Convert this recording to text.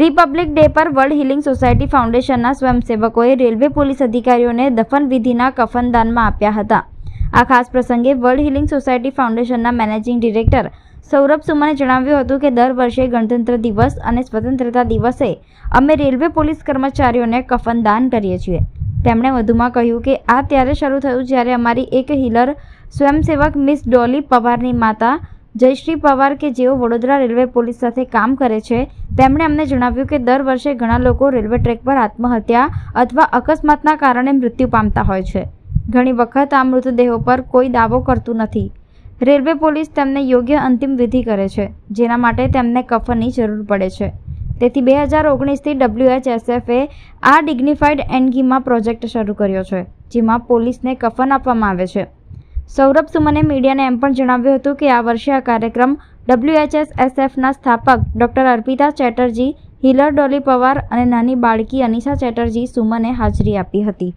Republic day પર world healing society ફાઉન્ડેશનના સ્વયંસેવકોએ રેલવે પોલીસ અધિકારીઓને દફન વિધિના કફનદાનમાં આપ્યા હતા. આ ખાસ પ્રસંગે વર્લ્ડ હિલિંગ સોસાયટી ફાઉન્ડેશનના મેનેજિંગ ડિરેક્ટર સૌરભ સુમને જણાવ્યું હતું કે દર વર્ષે ગણતંત્ર દિવસ અને સ્વતંત્રતા દિવસે અમે રેલવે પોલીસ કર્મચારીઓને કફનદાન કરીએ છીએ. તેમણે વધુમાં કહ્યું કે, આ ત્યારે શરૂ થયું જ્યારે અમારી એક હિલર સ્વયંસેવક મિસ ડોલી પવારની માતા જયશ્રી પવાર કે જેઓ વડોદરા રેલવે પોલીસ સાથે કામ કરે છે, તેમણે અમને જણાવ્યું કે દર વર્ષે ઘણા લોકો રેલવે ટ્રેક પર આત્મહત્યા અથવા અકસ્માતના કારણે મૃત્યુ પામતા હોય છે. ઘણી વખત આ મૃતદેહો પર કોઈ દાવો કરતું નથી. રેલવે પોલીસ તેમને યોગ્ય અંતિમ વિધિ કરે છે, જેના માટે તેમને કફનની જરૂર પડે છે. તેથી બે હજાર ઓગણીસથી ડબ્લ્યુએચએસએફએ આ ડિગ્નિફાઈડ એન્ડગીમાં પ્રોજેક્ટ શરૂ કર્યો છે, જેમાં પોલીસને કફન આપવામાં આવે છે. સૌરભ સુમને મીડિયાને એમ પણ જણાવ્યું હતું કે આ વર્ષે આ કાર્યક્રમ ડબ્લ્યુએચએસએસએફના સ્થાપક doctor Arpita Chatterjee, healer Dolly Pawar અને નાની બાળકી અનિશા ચેટર્જી સુમને હાજરી આપી હતી.